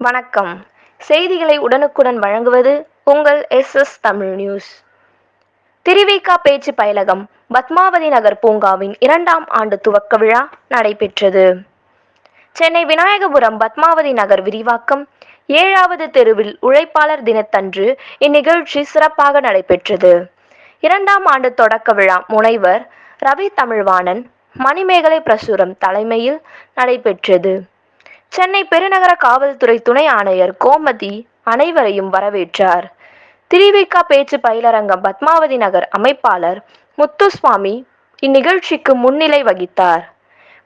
வணக்கம். செய்திகளை உடனுக்குடன் வழங்குவது உங்கள் S S Tamil news. Thiruvika பேச்சு பயிலகம் பத்மாவதி நகர் பூங்காவின் இரண்டாம் ஆண்டு துவக்க விழா நடைபெற்றது. சென்னை விநாயகபுரம் பத்மாவதி நகர் விரிவாக்கம் ஏழாவது தெருவில் உழைப்பாளர் தினத்தன்று இந்நிகழ்ச்சி சிறப்பாக நடைபெற்றது. இரண்டாம் ஆண்டு தொடக்க விழா முனைவர் ரவி தமிழ்வாணன் மணிமேகலை பிரசுரம் தலைமையில் நடைபெற்றது. சென்னை பெருநகர காவல்துறை துணை ஆணையர் கோமதி அனைவரையும் வரவேற்றார். திருவிக பேச்சு பயிலரங்கம் பத்மாவதி நகர் அமைப்பாளர் முத்துசுவாமி இந்நிகழ்ச்சிக்கு முன்னிலை வகித்தார்.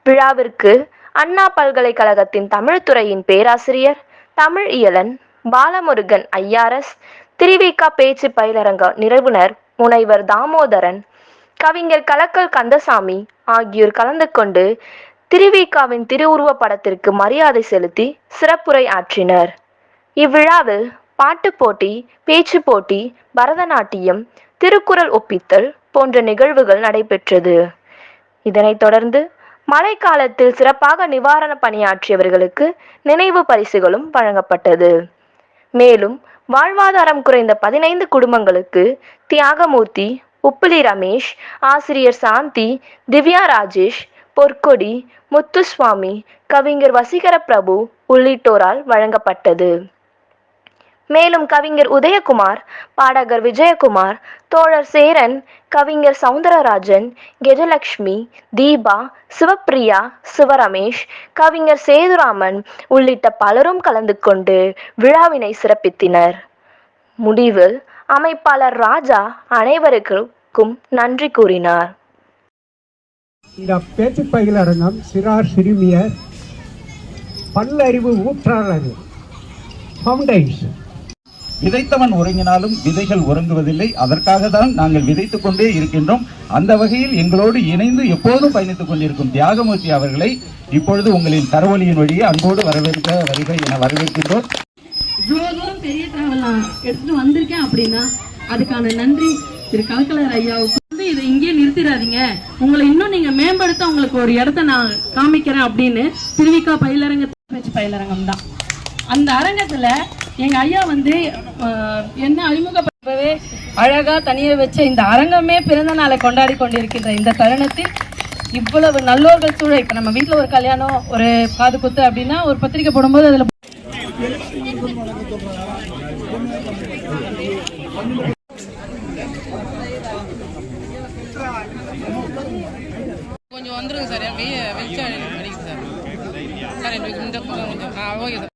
விழாவிற்கு அண்ணா பல்கலைக்கழகத்தின் தமிழ்துறையின் பேராசிரியர் தமிழ் இயலன் பாலமுருகன் ஐஆர்எஸ் திரிவிகா பேச்சு பயிலரங்க நிறுவனர் முனைவர் தாமோதரன் கவிஞர் கலக்கல் கந்தசாமி ஆகியோர் கலந்து கொண்டு திருவிகாவின் திருவுருவ படத்திற்கு மரியாதை செலுத்தி சிறப்புரை ஆற்றினர். இவ்விழாவில் பாட்டுப் போட்டி பேச்சு போட்டி பரதநாட்டியம் திருக்குறள் ஒப்பித்தல் போன்ற நிகழ்வுகள் நடைபெற்றது. இதனைத் தொடர்ந்து மழைக்காலத்தில் சிறப்பாக நிவாரண பணியாற்றியவர்களுக்கு நினைவு பரிசுகளும் வழங்கப்பட்டது. மேலும் வாழ்வாதாரம் குறைந்த பதினைந்து குடும்பங்களுக்கு தியாகமூர்த்தி உப்பிலி ரமேஷ் ஆசிரியர் சாந்தி திவ்யா ராஜேஷ் பொற்கொடி முத்துசுவாமி கவிஞர் வசீகர பிரபு உள்ளிட்டோரால் வழங்கப்பட்டது. மேலும் கவிஞர் உதயகுமார் பாடகர் விஜயகுமார் தோழர் சேரன் கவிஞர் சவுந்தரராஜன் கெஜலக்ஷ்மி தீபா சிவப்பிரியா சிவரமேஷ் கவிஞர் சேதுராமன் உள்ளிட்ட பலரும் கலந்து கொண்டு விழாவினை சிறப்பித்தனர். முடிவில் அமைப்பாளர் ராஜா அனைவருக்கும் நன்றி கூறினார். இந்த பேச்சு பயிலரங்கம் சிறார் சிறுமியர் பல்லறிவு ஊற்றாளர் ஃபவுண்டேஷன் விதைத்தவன் உறங்கினாலும் விதைகள் உறங்குவதில்லை. அதற்காக தான் நாங்கள் விதைத்துக் கொண்டே இருக்கின்றோம். அந்த வகையில் எங்களோடு இணைந்து எப்போதும் பயணித்துக் கொண்டிருக்கும் தியாகமூர்த்தி அவர்களை இப்பொழுது உங்களின் கரவொலியின் வழியே அன்போடு வரவேற்க வருக என வரவேற்கின்றோம். இவ்வளோ தூரம் பெரிய டிராவல் நான் எடுத்துட்டு வந்திருக்கேன் அப்படின்னா அதுக்கான நன்றி திரு கலக்கலர் ஐயாவுக்கு நிறுத்திடாதீங்க. உங்களை இன்னும் நீங்க மேம்படுத்த உங்களுக்கு ஒரு இடத்த நான் காமிக்கிறேன் அப்படின்னு திருவிக்கா பயிலரங்க பேச்சு பயிலரங்கம் தான். அந்த அரங்கத்துல எங்க ஐயா வந்து என்ன அறிமுகப்படுத்தவே அழகா தனியே வச்ச இந்த அரங்கமே பிறந்த நாளை கொண்டாடி கொண்டிருக்கின்ற இந்த தருணத்தில் இவ்வளவு நல்லோர்கள் சூழல் இப்ப நம்ம வீட்டுல ஒரு கல்யாணம் ஒரு காது குத்து அப்படின்னா ஒரு பத்திரிக்கை போடும்போது அதுல கொஞ்சம் வந்துருங்க சார். வெய வெளிச்சம் அடிக்குது சார். சார் எனக்கு இந்த பக்கம் கொஞ்சம் ஆ ஓகே சார்.